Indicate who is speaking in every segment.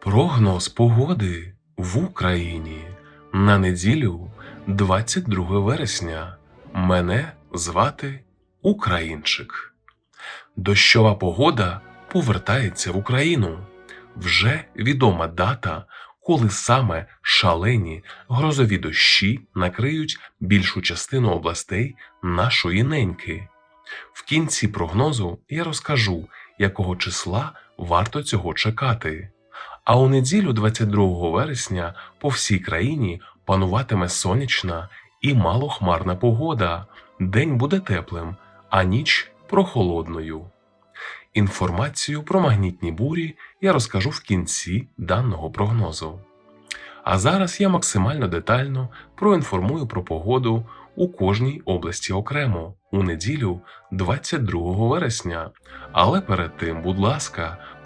Speaker 1: Прогноз погоди в Україні на неділю 22 вересня. Мене звати Українчик. Дощова погода повертається в Україну. Вже відома дата, коли саме шалені грозові дощі накриють більшу частину областей нашої неньки. В кінці прогнозу я розкажу, якого числа варто цього чекати. А у неділю 22 вересня по всій країні пануватиме сонячна і малохмарна погода. День буде теплим, а ніч прохолодною. Інформацію про магнітні бурі я розкажу в кінці даного прогнозу. А зараз я максимально детально проінформую про погоду у кожній області окремо у неділю 22 вересня. Але перед тим, будь ласка,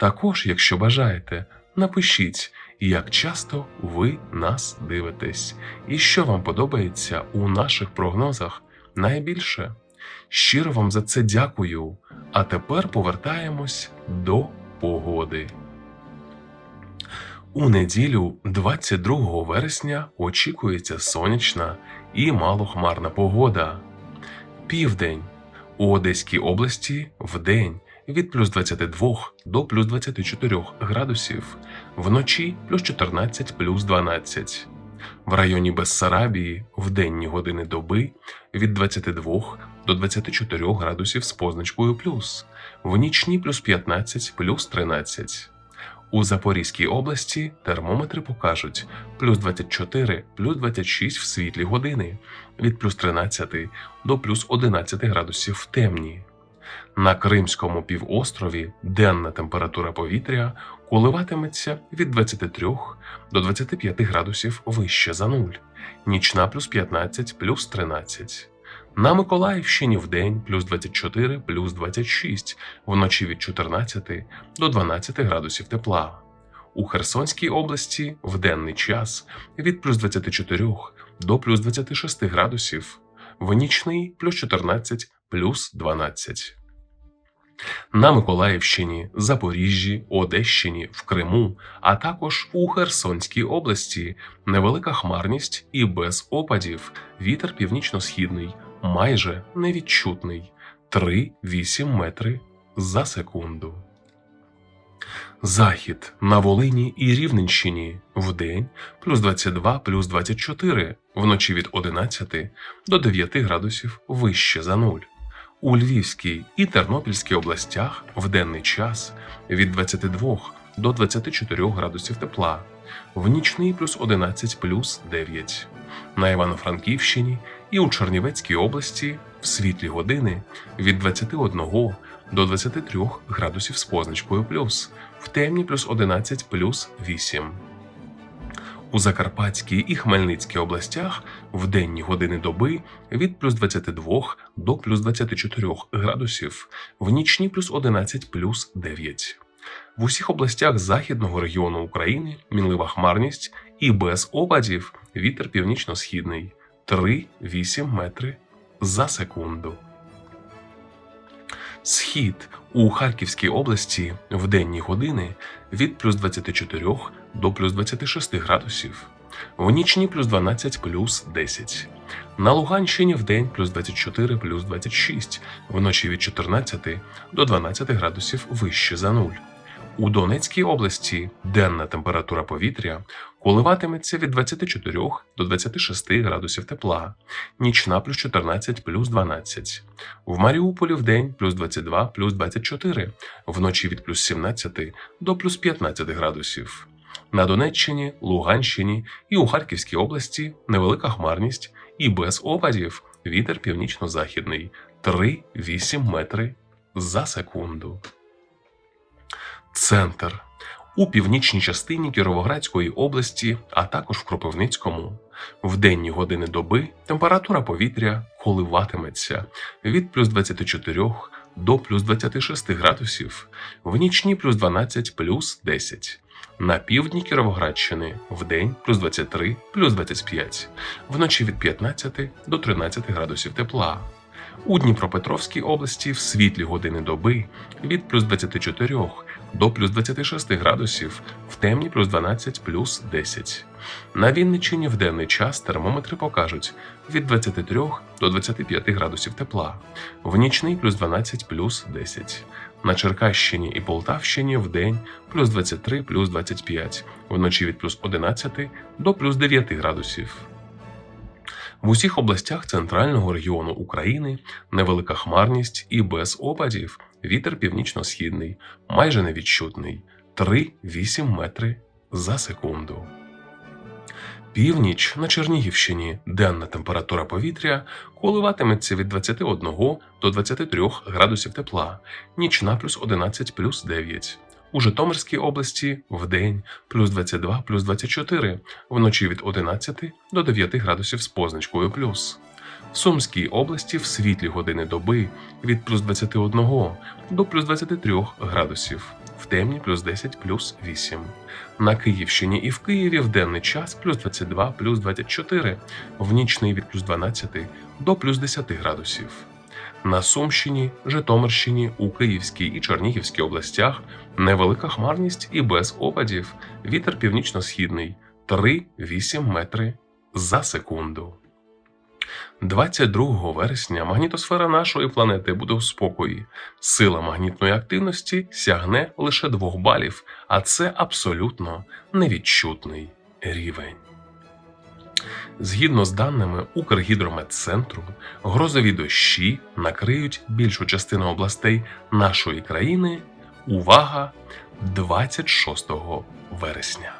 Speaker 1: Також, якщо бажаєте, напишіть, як часто ви нас дивитесь, і що вам подобається у наших прогнозах найбільше. Щиро вам за це дякую. А тепер повертаємось до погоди. У неділю, 22 вересня, очікується сонячна і малохмарна погода. Південь у Одеській області вдень від плюс 22 до плюс 24 градусів, вночі плюс 14 плюс 12. В районі Бессарабії в денні години доби від 22 до 24 градусів з позначкою плюс, в нічні плюс 15 плюс 13. У Запорізькій області термометри покажуть плюс 24 плюс 26 в світлі години, від плюс 13 до плюс 11 градусів в темні. На Кримському півострові денна температура повітря коливатиметься від 23 до 25 градусів вище за нуль, нічна плюс 15 плюс 13. На Миколаївщині вдень плюс 24 плюс 26, вночі від 14 до 12 градусів тепла. У Херсонській області в денний час від плюс 24 до плюс 26 градусів, в нічний плюс 14 плюс 12. На Миколаївщині, Запоріжжі, Одещині, в Криму, а також у Херсонській області. Невелика хмарність і без опадів, вітер північно-східний, майже невідчутний. 3-8 метри за секунду. Захід на Волині і Рівненщині. Вдень плюс 22 плюс 24, вночі від 11 до 9 градусів вище за нуль. У Львівській і Тернопільській областях в денний час від 22 до 24 градусів тепла, в нічний плюс 11 плюс 9. На Івано-Франківщині і у Чернівецькій області в світлі години від 21 до 23 градусів з позначкою плюс, в темні плюс 11 плюс 8. У Закарпатській і Хмельницькій областях в денні години доби від плюс 22 до плюс 24 градусів, в нічні плюс 11 плюс 9. В усіх областях західного регіону України мінлива хмарність і без опадів вітер північно-східний 3-8 метри за секунду. Схід у Харківській області в денні години від плюс 24 до плюс 26 градусів, в нічні плюс 12 плюс 10. На Луганщині в день плюс 24 плюс 26, вночі від 14 до 12 градусів вище за нуль. У Донецькій області денна температура повітря коливатиметься від 24 до 26 градусів тепла, нічна плюс 14 плюс 12. В Маріуполі в день плюс 22 плюс 24, вночі від плюс 17 до плюс 15 градусів. На Донеччині, Луганщині і у Харківській області невелика хмарність і без опадів вітер північно-західний 3-8 метри за секунду. Центр у північній частині Кіровоградської області, а також в Кропивницькому. В денні години доби температура повітря коливатиметься від плюс 24 до плюс 26 градусів, в нічні плюс 12 плюс 10. На півдні Кіровоградщини в день плюс 23 плюс 25, вночі від 15 до 13 градусів тепла. У Дніпропетровській області в світлі години доби від плюс 24 до плюс 26 градусів, в темні плюс 12 плюс 10. На Вінниччині в денний час термометри покажуть від 23 до 25 градусів тепла, в нічний плюс 12 плюс 10. На Черкащині і Полтавщині в день плюс 23 плюс 25, вночі від плюс 11 до плюс 9 градусів. В усіх областях центрального регіону України невелика хмарність і без опадів вітер північно-східний, майже невідчутний 3-8 метри за секунду. Північ на Чернігівщині денна температура повітря коливатиметься від 21 до 23 градусів тепла, нічна плюс 11 плюс 9. У Житомирській області вдень плюс 22 плюс 24, вночі від 11 до 9 градусів з позначкою плюс. В Сумській області в світлі години доби від плюс 21 до плюс 23 градусів, в темні плюс 10 плюс 8. На Київщині і в Києві в денний час плюс 22 плюс 24, в нічний від плюс 12 до плюс 10 градусів. На Сумщині, Житомирщині, у Київській і Чернігівській областях невелика хмарність і без опадів. Вітер північно-східний 3-8 метри за секунду. 22 вересня магнітосфера нашої планети буде у спокої. Сила магнітної активності сягне лише 2 балів, а це абсолютно невідчутний рівень. Згідно з даними Укргідрометцентру, грозові дощі накриють більшу частину областей нашої країни. Увага! 26 вересня.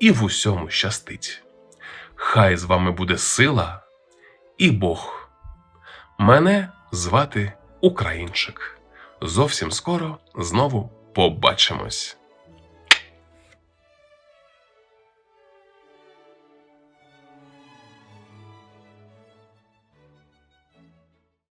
Speaker 1: і в усьому щастить. Хай з вами буде сила і Бог. Мене звати Українчик. Зовсім скоро знову побачимось.